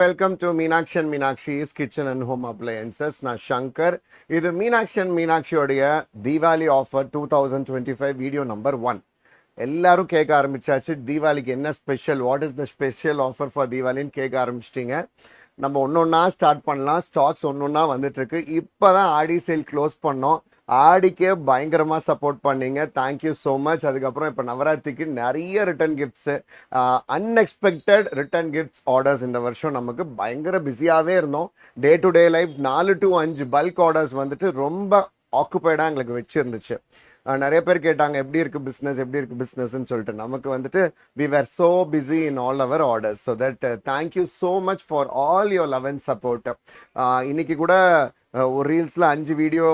Welcome to Meenakshi and Meenakshi's kitchen and home appliances நான் சங்கர். இது Meenakshi and மீனாட்சியோடைய Deepavali offer two thousand twenty five video number one எல்லாரும் கேட்க ஆரம்பிச்சாச்சு. தீபாவளிக்கு என்ன special what is the special offer for தீபாவளின்னு கேட்க ஆரம்பிச்சிட்டிங்க. நம்ம ஒன்று ஒன்றா ஸ்டார்ட் பண்ணலாம். ஸ்டாக்ஸ் ஒன்று ஒன்றா வந்துட்டுருக்கு இப்போ தான் ஆடி சேல் க்ளோஸ் பண்ணோம். ஆடிக்கே பயங்கரமாக சப்போர்ட் பண்ணீங்க. தேங்க்யூ ஸோ மச் அதுக்கப்புறம் இப்போ நவராத்திரிக்கு நிறைய return gifts unexpected return gifts orders இந்த வருஷம் நமக்கு பயங்கர பிஸியாகவே இருந்தோம். டே டு டே லைஃப் நாலு டு அஞ்சு பல்க் ஆர்டர்ஸ் வந்துட்டு ரொம்ப ஆக்குப்பைடாக எங்களுக்கு வச்சுருந்துச்சு. நிறைய பேர் கேட்டாங்க எப்படி இருக்குது பிஸ்னஸ் எப்படி இருக்குது பிஸ்னஸ்ன்னு சொல்லிட்டு. நமக்கு வந்துட்டு we were so busy in all our orders so that thank you so much for all your love and support இன்னைக்கு கூட ஒரு ரீல்ஸில் அஞ்சு வீடியோ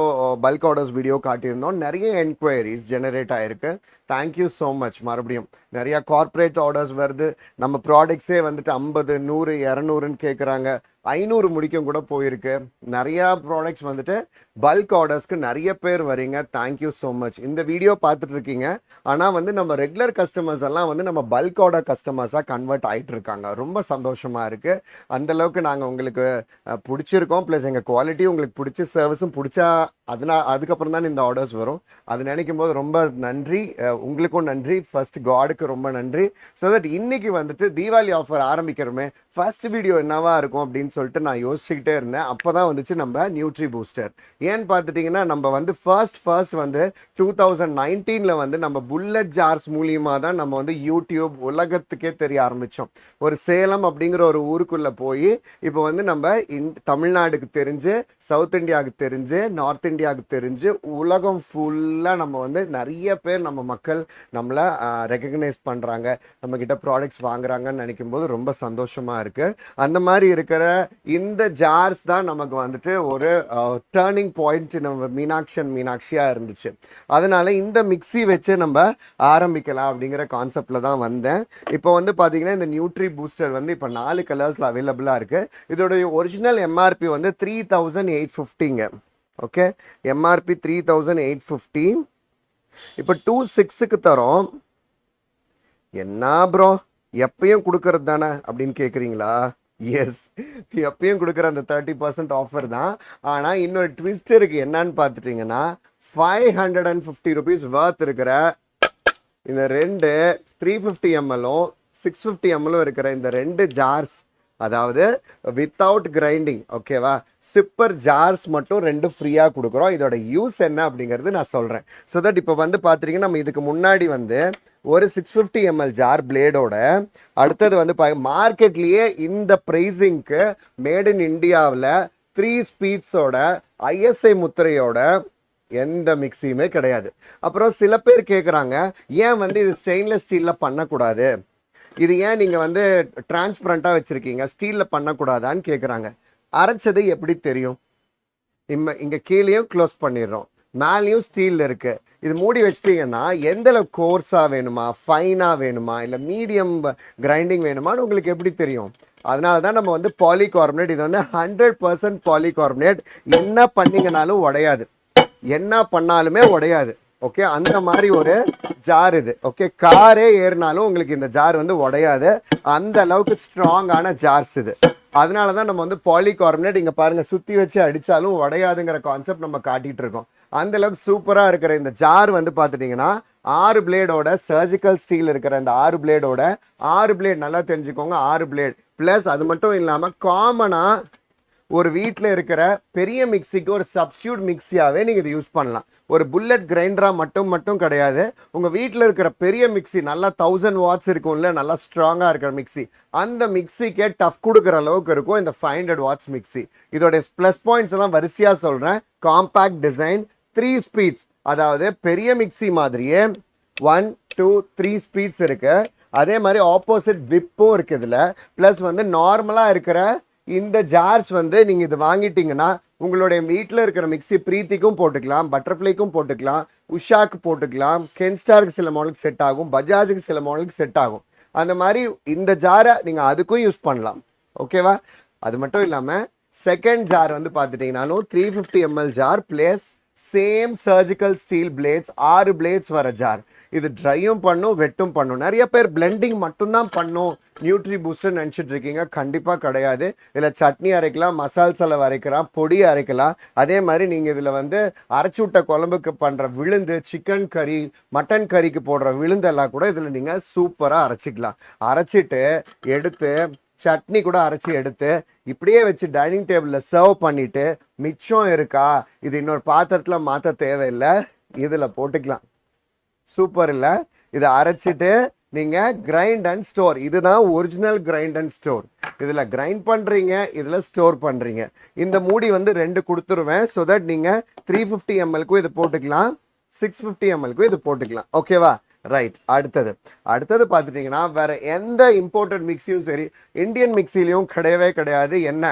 பல்க் ஆர்டர்ஸ் வீடியோ காட்டியிருந்தோம். நிறைய என்கொயரிஸ் ஜெனரேட் ஆகிருக்கு தேங்க்யூ ஸோ மச் மறுபடியும் நிறையா கார்ப்பரேட் ஆர்டர்ஸ் வருது. நம்ம ப்ராடக்ட்ஸே வந்துட்டு ஐம்பது நூறு இரநூறுன்னு கேட்குறாங்க ஐநூறு முடிக்கும் கூட போயிருக்கு. நிறையா ப்ராடக்ட்ஸ் வந்துட்டு பல்க் ஆர்டர்ஸ்க்கு நிறைய பேர் வரீங்க. தேங்க்யூ ஸோ மச் இந்த வீடியோ பார்த்துட்டு இருக்கீங்க ஆனால் வந்து நம்ம ரெகுலர் கஸ்டமர்ஸ் எல்லாம் வந்து நம்ம பல்க் ஆர்டர் கஸ்டமர்ஸாக கன்வெர்ட் ஆகிட்டு இருக்காங்க ரொம்ப சந்தோஷமாக இருக்குது அந்தளவுக்கு நாங்கள் உங்களுக்கு பிடிச்சிருக்கோம். ப்ளஸ் எங்கள் குவாலிட்டி உங்களுக்கு பிடிச்ச சர்வீஸும் பிடிச்சா அதனால் அதுக்கப்புறம் தான் இந்த ஆர்டர்ஸ் வரும். அது நினைக்கும் போது ரொம்ப நன்றி. உங்களுக்கும் நன்றி. ஃபர்ஸ்ட் காடுக்கு ரொம்ப நன்றி. ஸோ தட் இன்னைக்கு வந்துட்டு தீபாவளி ஆஃபர் ஆரம்பிக்கிறோமே. ஃபர்ஸ்ட் வீடியோ என்னவா இருக்கும் அப்படின்னு சொல்லிட்டு நான் யோசிச்சுக்கிட்டே இருந்தேன். அப்போ தான் வந்துச்சு நம்ம நியூட்ரி பூஸ்டர் ஏன்னு பார்த்துட்டிங்கன்னா நம்ம வந்து ஃபர்ஸ்ட் ஃபர்ஸ்ட் வந்து டூ தௌசண்ட் நைன்டீனில் வந்து நம்ம புல்லட் ஜார்ஸ் மூலியமாக தான் நம்ம வந்து யூடியூப் உலகத்துக்கே தெரிய ஆரம்பித்தோம் ஒரு சேலம் அப்படிங்கிற ஒரு ஊருக்குள்ளே போய் இப்போ வந்து நம்ம இன் தமிழ்நாடுக்கு தெரிஞ்சு சவுத் இந்தியாவுக்கு தெரிஞ்சு நார்த் இந்தியா இந்தியாவுக்கு தெரிஞ்சு உலகம் ஃபுல்லாக நம்ம வந்து நிறைய பேர் நம்ம மக்கள் நம்மளை ரெக்கக்னைஸ் பண்ணுறாங்க நம்மக்கிட்ட ப்ராடக்ட்ஸ் வாங்குறாங்கன்னு நினைக்கும் போது ரொம்ப சந்தோஷமாக இருக்குது அந்த மாதிரி இருக்கிற இந்த ஜார்ஸ் தான் நமக்கு வந்துட்டு ஒரு டேர்னிங் பாயிண்ட் நம்ம மீனாட்சி அண்ட் மீனாட்சியாக இருந்துச்சு. அதனால் இந்த மிக்ஸி வச்சு நம்ம ஆரம்பிக்கலாம் அப்படிங்கிற கான்செப்டில் தான் வந்தேன். இப்போ வந்து பார்த்தீங்கன்னா இந்த நியூட்ரி பூஸ்டர் வந்து இப்போ நாலு கலர்ஸில் அவைலபிளாக இருக்குது இதோடைய ஒரிஜினல் எம்ஆர்பி வந்து three thousand eight ஃபிஃப்டிங்க okay MRP three thousand eight fifty இப்போ டூ சிக்ஸுக்கு தரோம். என்ன ப்ரோ எப்பயும் கொடுக்கறது தானே அப்படின்னு கேட்குறீங்களா எஸ் எப்பயும் கொடுக்குற அந்த தேர்ட்டி பர்சன்ட் ஆஃபர் தான். ஆனால் இன்னொரு ட்விஸ்ட் இருக்குது என்னன்னு பார்த்துட்டிங்கன்னா five hundred and fifty rupees worth இருக்கிற இந்த ரெண்டு த்ரீ ஃபிஃப்டி எம்எல்லும் சிக்ஸ் ஃபிஃப்டி எம்எல்லும் இருக்கிற இந்த ரெண்டு ஜார்ஸ் அதாவது வித்தவுட் கிரைண்டிங் ஓகேவா சிப்பர் ஜார்ஸ் மட்டும் ரெண்டு ஃப்ரீயாக கொடுக்குறோம். இதோட யூஸ் என்ன அப்படிங்கிறது நான் சொல்கிறேன் ஸோ தட் இப்போ வந்து பார்த்துட்டிங்கன்னா நம்ம இதுக்கு முன்னாடி வந்து ஒரு சிக்ஸ் ஃபிஃப்டி எம்எல் ஜார் பிளேடோட அடுத்தது வந்து பா மார்க்கெட்லேயே இந்த ப்ரைஸிங்க்கு மேட் இன் இந்தியாவில் த்ரீ ஸ்பீட்ஸோட ஐஎஸ்ஐ முத்திரையோட எந்த மிக்சியுமே கிடையாது. அப்புறம் சில பேர் கேட்குறாங்க ஏன் வந்து இது ஸ்டெயின்லெஸ் ஸ்டீலில் பண்ணக்கூடாது? இது ஏன் நீங்கள் வந்து டிரான்ஸ்பரண்ட்டாக வச்சுருக்கீங்க? ஸ்டீலில் பண்ணக்கூடாதான்னு கேட்குறாங்க அரைச்சது எப்படி தெரியும்? இம்ம இங்கே கீழேயும் க்ளோஸ் பண்ணிடுறோம். மேலேயும் ஸ்டீல் இருக்குது இது மூடி வச்சிட்டீங்கன்னா எந்த கோர்ஸாக வேணுமா? ஃபைனாக வேணுமா? இல்லை மீடியம் கிரைண்டிங் வேணுமான்னு உங்களுக்கு எப்படி தெரியும்? அதனால தான் நம்ம வந்து பாலிகார்பனேட் இது வந்து ஹண்ட்ரட் பர்சன்ட் பாலிகார்பனேட் என்ன பண்ணிங்கனாலும் உடையாது. என்ன பண்ணாலுமே உடையாது. ஓகே அந்த மாதிரி ஒரு ஜார் இது. ஓகே காரே ஏறினாலும் உங்களுக்கு இந்த ஜார் வந்து உடையாது. அந்த அளவுக்கு ஸ்ட்ராங்கான ஜார்ஸ் இது. அதனால தான் நம்ம வந்து பாலிகார்பனேட் இங்கே பாருங்கள் சுற்றி வச்சு அடித்தாலும் உடையாதுங்கிற கான்செப்ட் நம்ம காட்டிகிட்டு இருக்கோம். அந்த அளவுக்கு சூப்பராக இருக்கிற இந்த ஜார் வந்து பார்த்துட்டிங்கன்னா ஆறு பிளேடோட சர்ஜிக்கல் ஸ்டீல் இருக்கிற இந்த ஆறு பிளேடோட ஆறு பிளேட் நல்லா தெரிஞ்சுக்கோங்க ஆறு பிளேட் ப்ளஸ் அது மட்டும் இல்லாமல் காமனாக ஒரு வீட்டில் இருக்கிற பெரிய மிக்சிக்கு ஒரு சப்ஸ்டியூட் மிக்சியாகவே நீங்கள் இதை யூஸ் பண்ணலாம். ஒரு புல்லட் கிரைண்டராக மட்டும் மட்டும் கிடையாது. உங்கள் வீட்டில் இருக்கிற பெரிய மிக்ஸி நல்லா தௌசண்ட் வாட்ஸ் இருக்கும்ல நல்லா ஸ்ட்ராங்காக இருக்கிற மிக்ஸி அந்த மிக்ஸிக்கே டஃப் கொடுக்குற அளவுக்கு இருக்கும் இந்த ஃபைவ் ஹண்ட்ரட் வாட்ஸ் மிக்ஸி. இதோடைய ப்ளஸ் பாயிண்ட்ஸ் எல்லாம் வரிசையாக சொல்கிறேன் காம்பேக்ட் டிசைன் த்ரீ ஸ்பீட்ஸ் அதாவது பெரிய மிக்ஸி மாதிரியே ஒன் டூ த்ரீ ஸ்பீட்ஸ் இருக்குது அதே மாதிரி ஆப்போசிட் விப்பும் இருக்குது இதில். ப்ளஸ் வந்து நார்மலாக இருக்கிற இந்த ஜார்ஸ் வந்து நீங்கள் இது வாங்கிட்டீங்கன்னா உங்களுடைய வீட்டில் இருக்கிற மிக்ஸி பிரீத்திக்கும் போட்டுக்கலாம் பட்டர்ஃப்ளைக்கும் போட்டுக்கலாம் உஷாக்கு போட்டுக்கலாம் கென்ஸ்டாருக்கு சில மாடலுக்கு செட் ஆகும் பஜாஜுக்கு சில மாடலுக்கு செட் ஆகும். அந்த மாதிரி இந்த ஜாரை நீங்கள் அதுக்கும் யூஸ் பண்ணலாம். ஓகேவா அது மட்டும் இல்லாமல் செகண்ட் ஜார் வந்து பார்த்துட்டிங்கனாலும் three fifty ML jar plus same surgical steel blades ஆறு பிளேட்ஸ் வர ஜார் இது ட்ரையும் பண்ணும் வெட்டும் பண்ணும். நிறைய பேர் பிளெண்டிங் மட்டும்தான் பண்ணும். நியூட்ரி பூஸ்டர் நினச்சிட்டு இருக்கீங்க. கண்டிப்பாக கிடையாது. இதில் சட்னி அரைக்கலாம் மசால் செலவு அரைக்கலாம் பொடி அரைக்கலாம். அதே மாதிரி நீங்கள் இதில் வந்து அரைச்சி விட்ட குழம்புக்கு பண்ணுற விழுந்து சிக்கன் கறி மட்டன் கறிக்கு போடுற விழுந்தெல்லாம் கூட இதில் நீங்கள் சூப்பராக அரைச்சிக்கலாம். அரைச்சிட்டு எடுத்து சட்னி கூட அரைச்சி எடுத்து இப்படியே வச்சு டைனிங் டேபிளில் சர்வ் பண்ணிவிட்டு மிச்சம் இருக்கா? இது இன்னொரு பாத்திரத்தில் மாற்ற தேவையில்லை. இதில் போட்டுக்கலாம். சூப்பர் இல்லை. இதை அரைச்சிட்டு நீங்கள் கிரைண்ட் அண்ட் ஸ்டோர் இதுதான் ஒரிஜினல் கிரைண்ட் அண்ட் ஸ்டோர் இதில் கிரைண்ட் பண்ணுறீங்க இதில் ஸ்டோர் பண்ணுறீங்க இந்த மூடி வந்து ரெண்டு கொடுத்துருவேன். ஸோ தட் நீங்கள் த்ரீ ஃபிஃப்டி எம்எல்க்கும் இது போட்டுக்கலாம். சிக்ஸ் ஃபிஃப்டி எம்எல்க்கும் இது போட்டுக்கலாம். ஓகேவா ரைட் அடுத்தது. அடுத்தது பார்த்துட்டிங்கன்னா வேறு எந்த இம்போர்ட்டட் மிக்ஸியும் சரி இந்தியன் மிக்சிலையும் கிடையவே கிடையாது. என்ன?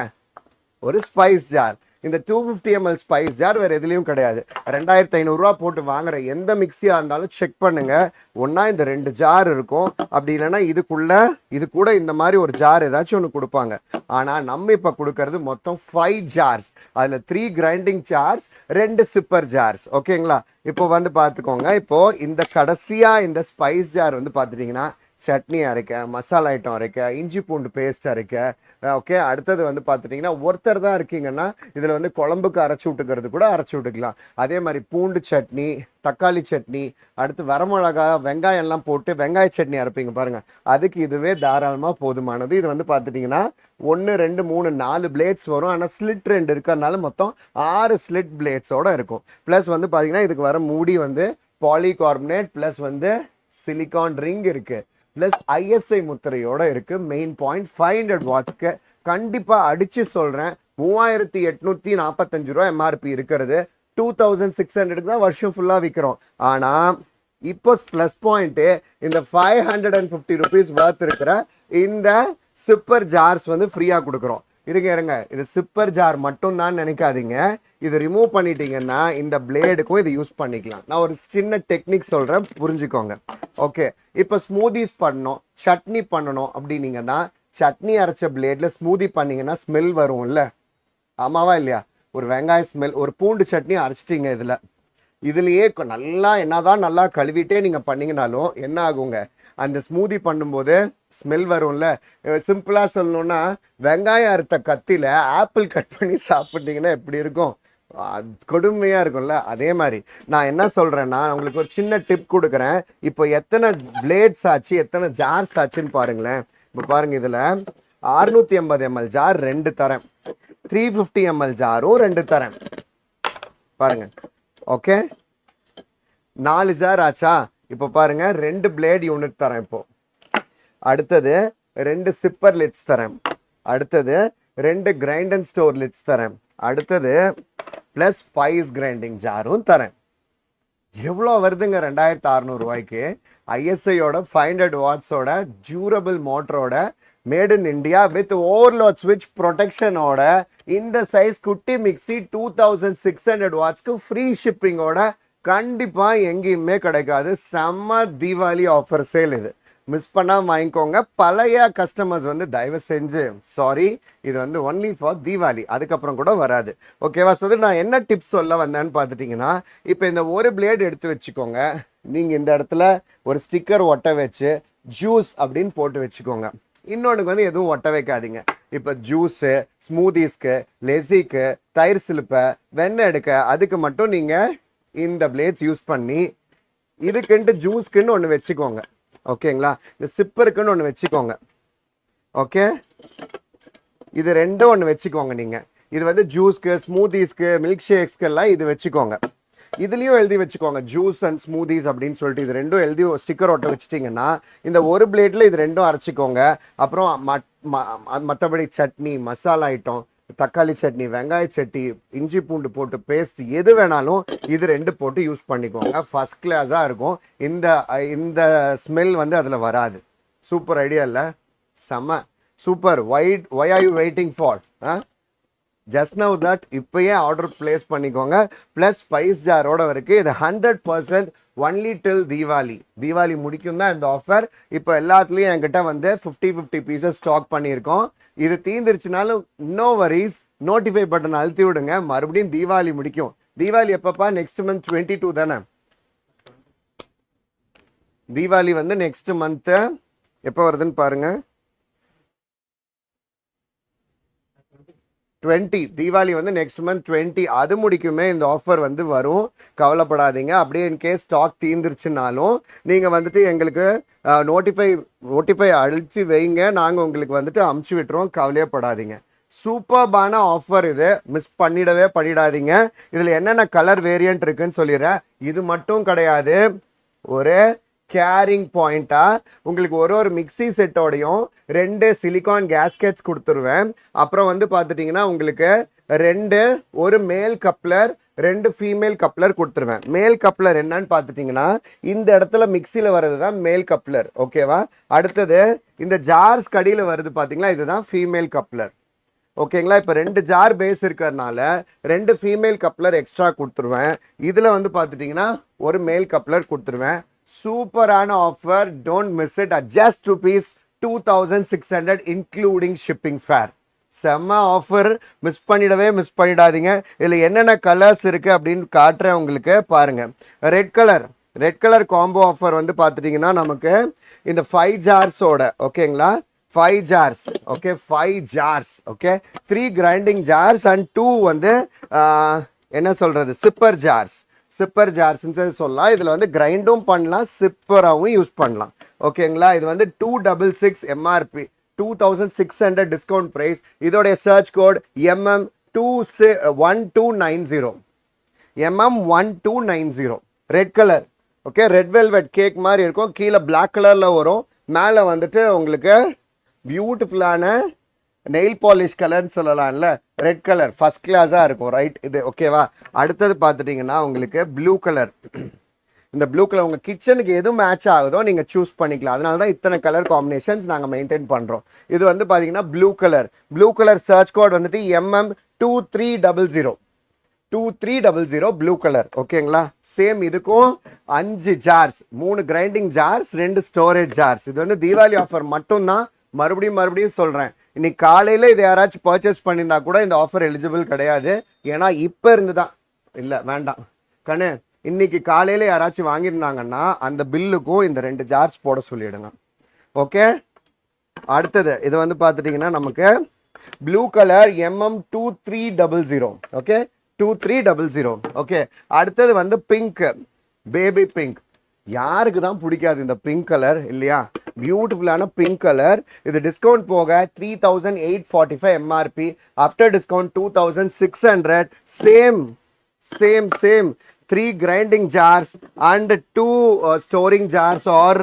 ஒரு ஸ்பைஸ் ஜார் இந்த two fifty ML spice jar வேறு எதுலேயும் கிடையாது. ரெண்டாயிரத்தி ஐநூறுரூவா போட்டு வாங்குற எந்த மிக்ஸியாக இருந்தாலும் செக் பண்ணுங்கள் ஒன்றா இந்த ரெண்டு ஜார் இருக்கும். அப்படி இல்லைன்னா இதுக்குள்ள இது கூட இந்த மாதிரி ஒரு ஜார் ஏதாச்சும் ஒன்று கொடுப்பாங்க. ஆனால் நம்ம இப்போ கொடுக்கறது மொத்தம் ஃபைவ் ஜார்ஸ் அதில் த்ரீ கிரைண்டிங் ஜார்ஸ் ரெண்டு சிப்பர் ஜார்ஸ் ஓகேங்களா இப்போ வந்து பார்த்துக்கோங்க. இப்போ இந்த கடைசியாக இந்த ஸ்பைஸ் ஜார் வந்து பார்த்துட்டிங்கன்னா சட்னி அரைக்க மசாலா ஐட்டம் அரைக்க இஞ்சி பூண்டு பேஸ்ட் அரைக்க ஓகே அடுத்தது வந்து பார்த்துட்டிங்கன்னா ஒருத்தர் தான் இருக்கீங்கன்னா இதில் வந்து குழம்புக்கு அரைச்சி விட்டுக்கிறது கூட அரைச்சி விட்டுக்கலாம் அதே மாதிரி பூண்டு சட்னி தக்காளி சட்னி அடுத்து வரமிளகா வெங்காயம் எல்லாம் போட்டு வெங்காய சட்னி அரைப்பீங்க பாருங்கள் அதுக்கு இதுவே தாராளமாக போதுமானது. இது வந்து பார்த்துட்டிங்கன்னா ஒன்று ரெண்டு மூணு நாலு பிளேட்ஸ் வரும். ஆனால் ஸ்லிட் ரெண்டு இருக்கிறதுனால மொத்தம் ஆறு ஸ்லிட் பிளேட்ஸோடு இருக்கும். ப்ளஸ் வந்து பார்த்தீங்கன்னா இதுக்கு வர மூடி வந்து பாலிகார்பனேட் ப்ளஸ் வந்து சிலிகான் ரிங் இருக்குது ப்ளஸ் ஐஎஸ்ஐ முத்திரையோட இருக்கு. மெயின் பாயிண்ட் ஃபைவ் ஹண்ட்ரட் வாட்ஸ்க்கு கண்டிப்பாக அடித்து சொல்கிறேன் மூவாயிரத்தி எட்நூற்றி நாற்பத்தஞ்சு ரூபா எம்ஆர்பி இருக்கிறது. டூ தௌசண்ட் சிக்ஸ் ஹண்ட்ரடுக்கு தான் வருஷம் ஃபுல்லாக விற்கிறோம் ஆனால் இப்போ ப்ளஸ் பாயிண்ட்டு இந்த five hundred and fifty rupees worth இருக்கிற இந்த சிப்பர் ஜார்ஸ் வந்து ஃப்ரீயாக கொடுக்குறோம். இருங்க இருங்க. இது சிப்பர் ஜார் மட்டும் தான் நினைக்காதீங்க. இது ரிமூவ் பண்ணிட்டீங்கன்னா இந்த பிளேடுக்கும் இது யூஸ் பண்ணிக்கலாம். நான் ஒரு சின்ன டெக்னிக் சொல்கிறேன் புரிஞ்சுக்கோங்க. ஓகே இப்போ ஸ்மூதிஸ் பண்ணணும் சட்னி பண்ணணும் அப்படின்னீங்கன்னா சட்னி அரைச்ச பிளேடில் ஸ்மூதி பண்ணிங்கன்னா ஸ்மெல் வரும்ல. ஆமாவா இல்லையா? ஒரு வெங்காய ஸ்மெல் ஒரு பூண்டு சட்னி அரைச்சிட்டிங்க இதில். இதுலேயே நல்லா என்னதான் நல்லா கழுவிட்டே நீங்கள் பண்ணிங்கனாலும் என்ன ஆகுங்க? அந்த ஸ்மூதி பண்ணும்போது ஸ்மெல் வரும்ல. சிம்பிளாக சொல்லணும்னா வெங்காயம் அறுத்த கத்தியில் ஆப்பிள் கட் பண்ணி சாப்பிட்டீங்கன்னா எப்படி இருக்கும்? அது கொடுமையாக இருக்கும்ல. அதே மாதிரி நான் என்ன சொல்கிறேன்னா உங்களுக்கு ஒரு சின்ன டிப் கொடுக்குறேன். இப்போ எத்தனை பிளேட்ஸ் ஆச்சு எத்தனை ஜார்ஸ் ஆச்சுன்னு பாருங்களேன். இப்போ பாருங்கள் இதில் அறுநூற்றி எண்பது எம்எல் ஜார் ரெண்டு தரேன். த்ரீ ஃபிஃப்டி எம்எல் ஜாரும் ரெண்டு தரேன். பாருங்கள் ஓகே நாலு ஜார் ஆச்சா? இப்போ பாருங்கள் ரெண்டு பிளேட் யூனிட் தரேன் இப்போது அடுத்தது ரெண்டு சிப்பர் லிட்ஸ் தரேன். அடுத்தது ரெண்டு கிரைண்ட் அண்ட் ஸ்டோர் லிட்ஸ் தரேன். அடுத்தது ப்ளஸ் ஸ்பைஸ் கிரைண்டிங் ஜாரும் தரேன். எவ்வளோ வருதுங்க ரெண்டாயிரத்து அறநூறுவாய்க்கு ஐஎஸ்ஐயோட ஃபைவ் ஹண்ட்ரட் வாட்ஸோட durable மோட்டரோட made in India with overload ஸ்விட்ச் ப்ரொடெக்ஷனோட இந்த சைஸ் குட்டி mixie two thousand six hundred வாட்ஸ்க்கு free ஷிப்பிங்கோட கண்டிப்பாக எங்கேயுமே கிடைக்காது. செம்ம தீபாவளி ஆஃபர் சேல் இது. மிஸ் பண்ணாமல் வாங்கிக்கோங்க. பழைய கஸ்டமர்ஸ் வந்து தயவு செஞ்சு சாரி இது வந்து ஒன்லி ஃபார் தீபாவளி. அதுக்கப்புறம் கூட வராது. ஓகேவா சொல்லி நான் என்ன டிப்ஸ் சொல்ல வந்தேன்னு பார்த்துட்டிங்கன்னா இப்போ இந்த ஒரு பிளேடு எடுத்து வச்சுக்கோங்க. நீங்கள் இந்த இடத்துல ஒரு ஸ்டிக்கர் ஒட்ட வச்சு ஜூஸ் அப்படின்னு போட்டு வச்சுக்கோங்க. இன்னொன்றுக்கு வந்து எதுவும் ஒட்ட வைக்காதீங்க. இப்போ ஜூஸு ஸ்மூதிஸ்க்கு லெசிக்கு தயிர் சிலுப்பை வெண்ணெய் எடுக்க அதுக்கு மட்டும் நீங்கள் இந்த பிளேட்ஸ் யூஸ் பண்ணி இதுக்குன்ட்டு ஜூஸ்க்குன்னு ஒன்று வச்சுக்கோங்க. ஓகேங்களா இந்த சிப்பருக்குன்னு ஒன்று வச்சுக்கோங்க. ஓகே இது ரெண்டும் ஒன்று வச்சுக்கோங்க நீங்கள் இது வந்து ஜூஸ்க்கு ஸ்மூதிஸ்க்கு மில்க் ஷேக்ஸ்க்கு எல்லாம் இது வச்சுக்கோங்க. இதுலேயும் எழுதி வச்சுக்கோங்க ஜூஸ் அண்ட் ஸ்மூதிஸ் அப்படின்னு சொல்லிட்டு இது ரெண்டும் எழுதி ஸ்டிக்கர் ஒட்ட வச்சிட்டிங்கன்னா இந்த ஒரு பிளேட்டில் இது ரெண்டும் அரைச்சிக்கோங்க. அப்புறம் மட் மற்றபடி சட்னி மசாலா ஐட்டம் தக்காளி சட்னி வெங்காய சட்னி இஞ்சி பூண்டு போட்டு பேஸ்ட் எது வேணாலும் இது ரெண்டு போட்டு யூஸ் பண்ணிக்கோங்க. ஃபர்ஸ்ட் கிளாஸாக இருக்கும். இந்த இந்த ஸ்மெல் வந்து அதில் வராது. சூப்பர் ஐடியா இல்லை? செம்ம super white why are you waiting for ah? Just now that இப்போயே ஆர்டர் பிளேஸ் பண்ணிக்கோங்க. ப்ளஸ் ஸ்பைஸ் ஜாரோட இருக்கு. இது hundred percent only till Deepavali Deepavali முடிக்கும் தான் இந்த ஆஃபர் இப்போ எல்லாத்துலேயும் என்கிட்ட வந்து ஃபிஃப்டி ஃபிஃப்டி பீசஸ் ஸ்டாக் பண்ணியிருக்கோம். இது தீந்துருச்சுனாலும் நோ வரிஸ் நோட்டிஃபை பட்டன் அழுத்தி விடுங்க. மறுபடியும் தீபாவளி முடிக்கும். தீபாவளி எப்பப்பா? நெக்ஸ்ட் மந்த் டுவெண்ட்டி டூ தானே? தீபாவளி வந்து நெக்ஸ்ட் மந்த்து எப்போ வருதுன்னு பாருங்கள் டுவெண்ட்டி. தீபாவளி வந்து நெக்ஸ்ட் மந்த் டுவெண்ட்டி. அது முடிக்குமே இந்த ஆஃபர் வந்து வரும். கவலைப்படாதீங்க. அப்படியே இன்கேஸ் ஸ்டாக் தீந்துருச்சுனாலும் நீங்கள் வந்துட்டு எங்களுக்கு நோட்டிஃபை நோட்டிஃபை அழிச்சு வைங்க. நாங்கள் உங்களுக்கு வந்துட்டு அமுச்சு விட்டுருவோம். கவலையே படாதீங்க சூப்பர்பான ஆஃபர் இது. மிஸ் பண்ணிடவே பண்ணிடாதீங்க. இதில் என்னென்ன கலர் வேரியன்ட் இருக்குன்னு சொல்லிடுறேன். இது மட்டும் கிடையாது. ஒரு கேரிங் பாயிண்ட்டாக உங்களுக்கு ஒரு ஒரு மிக்ஸி செட்டோடையும் ரெண்டு சிலிகான் கேஸ்கெட்ஸ் கொடுத்துருவேன். அப்புறம் வந்து பார்த்துட்டிங்கன்னா உங்களுக்கு ரெண்டு ஒரு மேல் கப்ளர் ரெண்டு ஃபீமேல் கப்ளர் கொடுத்துருவேன். மேல் கப்ளர் என்னன்னு பார்த்துட்டிங்கன்னா இந்த இடத்துல மிக்சியில் வர்றது தான் மேல் கப்ளர் ஓகேவா அடுத்தது இந்த ஜார்ஸ் கடியில் வருது பார்த்தீங்களா இதுதான் ஃபீமேல் கப்ளர் ஓகேங்களா இப்போ ரெண்டு ஜார் பேஸ் இருக்கிறதுனால ரெண்டு ஃபீமேல் கப்ளர் எக்ஸ்ட்ரா கொடுத்துருவேன். இதில் வந்து பார்த்துட்டிங்கன்னா ஒரு மேல் கப்ளர் கொடுத்துருவேன். சூப்பரான offer don't miss it at just rupees two thousand six hundred including shipping fare செம்ம ஆஃபர் மிஸ் பண்ணிடவே மிஸ் பண்ணிடாதீங்க. இதில் என்னென்ன கலர்ஸ் இருக்குது அப்படின்னு காட்டுறேன் உங்களுக்கு. பாருங்கள் red colour red colour combo offer வந்து பார்த்துட்டிங்கன்னா நமக்கு இந்த ஃபைவ் ஜார்ஸோட ஓகேங்களா five jars okay five jars okay three grinding jars and two வந்து என்ன சொல்கிறது சிப்பர் ஜார்ஸ் சிப்பர் ஜார்ஸ்ன்னு சொல்லி சொல்லலாம். இதில் வந்து கிரைண்டும் பண்ணலாம் சிப்பராகவும் யூஸ் பண்ணலாம். ஓகேங்களா இது வந்து two double six MRP two thousand six hundred discount price இதோடைய search code MM two C one two nine zero MM one two nine zero red colour okay red velvet cake மாதிரி இருக்கும். கீழே black கலரில் வரும். மேலே வந்துட்டு உங்களுக்கு பியூட்டிஃபுல்லான நெயில் பாலிஷ் கலர்னு சொல்லலாம்ல. ரெட் கலர் ஃபர்ஸ்ட் கிளாஸாக இருக்கும் ரைட் இது ஓகேவா அடுத்தது பார்த்துட்டிங்கன்னா உங்களுக்கு ப்ளூ கலர் இந்த ப்ளூ கலர் உங்கள் கிச்சனுக்கு எது மேட்ச் ஆகுதோ நீங்கள் சூஸ் பண்ணிக்கலாம். அதனால தான் இத்தனை கலர் காம்பினேஷன்ஸ் நாங்கள் மெயின்டைன் பண்ணுறோம் இது வந்து பார்த்தீங்கன்னா blue colour blue colour search code வந்துட்டு MM two three double zero two three double zero blue colour ஓகேங்களா சேம் இதுக்கும் அஞ்சு ஜார்ஸ் மூணு கிரைண்டிங் ஜார்ஸ் ரெண்டு ஸ்டோரேஜ் ஜார்ஸ் இது வந்து தீபாவளி ஆஃபர் மட்டும்தான். மறுபடியும் மறுபடியும் சொல்கிறேன் இன்னைக்கு காலையில் இதை யாராச்சும் பர்ச்சேஸ் பண்ணியிருந்தா கூட இந்த ஆஃபர் எலிஜிபிள் கிடையாது. ஏன்னா இப்போ இருந்து தான் இல்லை வேண்டாம். கண்ணு இன்னைக்கு காலையில் யாராச்சும் வாங்கியிருந்தாங்கன்னா அந்த பில்லுக்கும் இந்த ரெண்டு ஜார்ஸ் போட சொல்லிடுங்க. ஓகே அடுத்தது இது வந்து பார்த்துட்டிங்கன்னா நமக்கு blue colour MM two three double zero okay two three double zero okay அடுத்தது வந்து பிங்க் பேபி பிங்க் யாருக்கு தான் பிடிக்காது இந்த பிங்க் கலர் இல்லையா? பியூட்டிஃபுல்லான பிங்க் கலர் இது டிஸ்கவுண்ட் போக three thousand eight forty five MRP after discount two thousand six hundred same same same three grinding jars and two storing jars are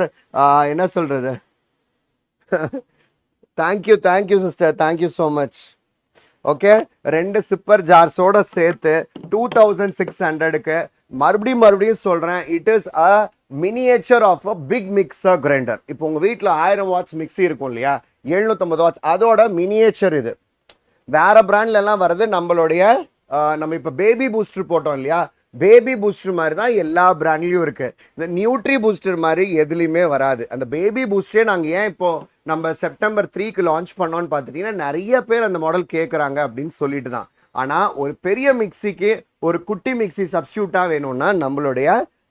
என்ன சொல்கிறது thank you thank you sister thank you so much okay ரெண்டு சிப்பர் ஜார்ஸோட சேர்த்து two thousand six ஹண்ட்ரடுக்கு மறுபடியும் மறுபடியும் சொல்கிறேன் it is a miniature of a big mixer grinder இப்போ உங்கள் வீட்டில் ஆயிரம் வாட்ஸ் மிக்ஸி இருக்கும் இல்லையா? எழுநூற்றம்பது வாட்ஸ் அதோட மினியேச்சர் இது. வேறு பிராண்ட்லலாம் வர்றது நம்மளுடைய நம்ம இப்போ பேபி பூஸ்டர் போட்டோம் இல்லையா? பேபி பூஸ்டர் மாதிரி தான் எல்லா பிராண்ட்லேயும் இருக்குது இந்த நியூட்ரி பூஸ்டர் மாதிரி எதுலேயுமே வராது. அந்த பேபி பூஸ்டரே நாங்கள் ஏன் இப்போது நம்ம செப்டம்பர் த்ரீக்கு லான்ச் பண்ணோன்னு பார்த்துட்டிங்கன்னா நிறைய பேர் அந்த மாடல் கேட்குறாங்க அப்படின்னு சொல்லிட்டு தான். ஆனால் ஒரு பெரிய மிக்சிக்கு ஒரு குட்டி மிக்ஸி சப்ஸ்டியூட்டாக வேணும்னா நம்மளுடைய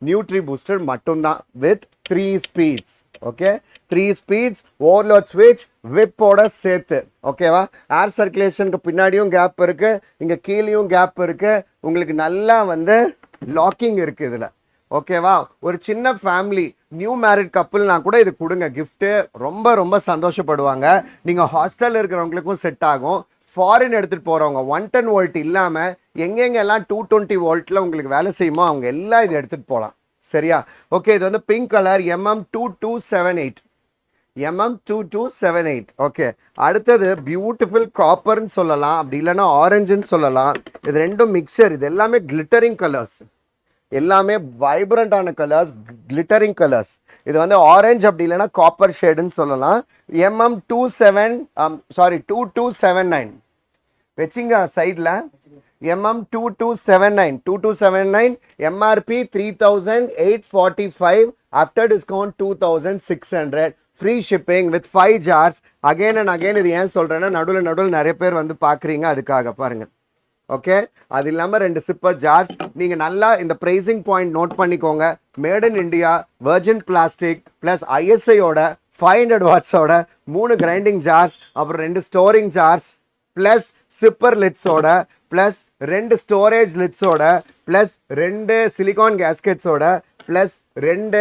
நியூட்ரி பூஸ்டர் மட்டும்தான் with three speeds okay three speeds overload ஸ்விட்ச் விப்போட சேர்த்து. ஓகேவா ஏர் சர்க்குலேஷனுக்கு பின்னாடியும் கேப் இருக்குது இங்கே கீழேயும் கேப் இருக்குது உங்களுக்கு நல்லா வந்து லாக்கிங் இருக்குது இதில். ஓகேவா ஒரு சின்ன ஃபேமிலி நியூ மேரிட் கப்புள்னா கூட இது கொடுங்க. கிஃப்ட்டு ரொம்ப ரொம்ப சந்தோஷப்படுவாங்க. நீங்கள் ஹாஸ்டலில் இருக்கிறவங்களுக்கும் செட் ஆகும். ஃபாரின் எடுத்துகிட்டு போகிறவங்க ஒன் டென் வோல்ட் இல்லாமல் எங்கெங்கெல்லாம் டூ டுவெண்ட்டி வோல்ட்டில் உங்களுக்கு வேலை செய்யுமோ அவங்க எல்லாம் இதை எடுத்துகிட்டு போகலாம். சரியா? ஓகே இது வந்து pink colour MM two two seven eight MM two two seven eight okay அடுத்தது பியூட்டிஃபுல் காப்பர்னு சொல்லலாம். அப்படி இல்லைன்னா ஆரஞ்சுன்னு சொல்லலாம். இது ரெண்டும் மிக்சர் இது எல்லாமே கிளிட்டரிங் கலர்ஸ் எல்லாமே வைப்ரண்டான கலர்ஸ் கிளிட்டரிங் கலர்ஸ் இது வந்து ஆரஞ்சு அப்படி இல்லைன்னா காப்பர் ஷேடுன்னு சொல்லலாம். MM two seven sorry two two seven nine வச்சிங்க சைடில் MM two two seven nine two two seven nine MRP three thousand eight forty five after discount two thousand six hundred free shipping with five jars again and again இது ஏன் சொல்கிறேன்னா நடுவில் நடுவில் நிறைய பேர் வந்து பார்க்குறீங்க அதுக்காக பாருங்கள் ஓகே அது இல்லாமல் ரெண்டு சிப்பர் ஜார்ஸ் நீங்கள் நல்லா இந்த ப்ரைசிங் பாயிண்ட் நோட் பண்ணிக்கோங்க. Made in India virgin plastic plus ஐஎஸ்ஐயோட five hundred வாட்ஸோட மூணு கிரைண்டிங் ஜார்ஸ் அப்புறம் ரெண்டு ஸ்டோரிங் ஜார்ஸ் ப்ளஸ் சிப்பர் லிட்ஸோட ப்ளஸ் ரெண்டு ஸ்டோரேஜ் லிட்ஸோட ப்ளஸ் ரெண்டு சிலிகான் கேஸ்கெட்ஸோட ப்ளஸ் ரெண்டு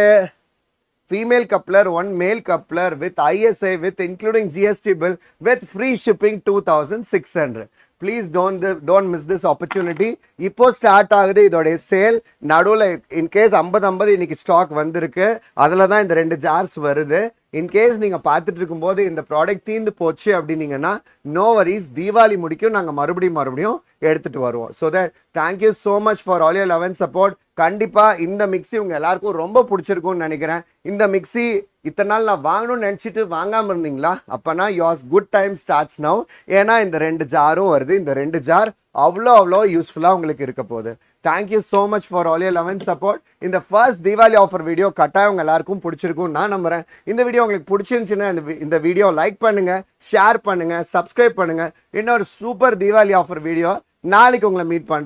female coupler one male coupler with ISI with including GST bill with free shipping two thousand six hundred please don't don't miss this opportunity இப்போ start ஆகுது இதோடைய sale நடுவில் in case ஐம்பது ஐம்பது இன்னைக்கு ஸ்டாக் வந்திருக்கு. அதில் தான் இந்த ரெண்டு ஜார்ஸ் வருது. இன்கேஸ் நீங்கள் பார்த்துட்டு இருக்கும்போது இந்த ப்ராடக்ட் தீர்ந்து போச்சு அப்படின்னீங்கன்னா நோ வரிஸ் தீபாவளி முடிக்கும். நாங்கள் மறுபடியும் மறுபடியும் எடுத்துகிட்டு வருவோம். So that thank you so much for all your eleven support கண்டிப்பாக இந்த மிக்ஸி உங்கள் எல்லாருக்கும் ரொம்ப பிடிச்சிருக்கும்னு நினைக்கிறேன். இந்த மிக்ஸி இத்தனை நாள் நான் வாங்கணும்னு நினச்சிட்டு வாங்காமல் இருந்தீங்களா? அப்போனா யோஸ் குட் டைம் ஸ்டார்ட்ஸ் நவ் ஏன்னா இந்த ரெண்டு ஜாரும் வருது. இந்த ரெண்டு ஜார் அவ்வளோ அவ்வளோ யூஸ்ஃபுல்லாக உங்களுக்கு இருக்க போகுது. Thank you so much for all your eleven support இந்த ஃபர்ஸ்ட் தீபாவளி ஆஃபர் வீடியோ கட்டாயம் உங்கள் எல்லாருக்கும் பிடிச்சிருக்கும் நான் நம்புகிறேன் இந்த வீடியோ உங்களுக்கு பிடிச்சிருந்துச்சுன்னா இந்த வி- இந்த வீடியோ லைக் பண்ணுங்கள் ஷேர் பண்ணுங்கள் சப்ஸ்கிரைப் பண்ணுங்கள் இன்னொரு சூப்பர் தீபாவளி ஆஃபர் வீடியோ நாளைக்கு உங்களை மீட் பண்ணுறேன்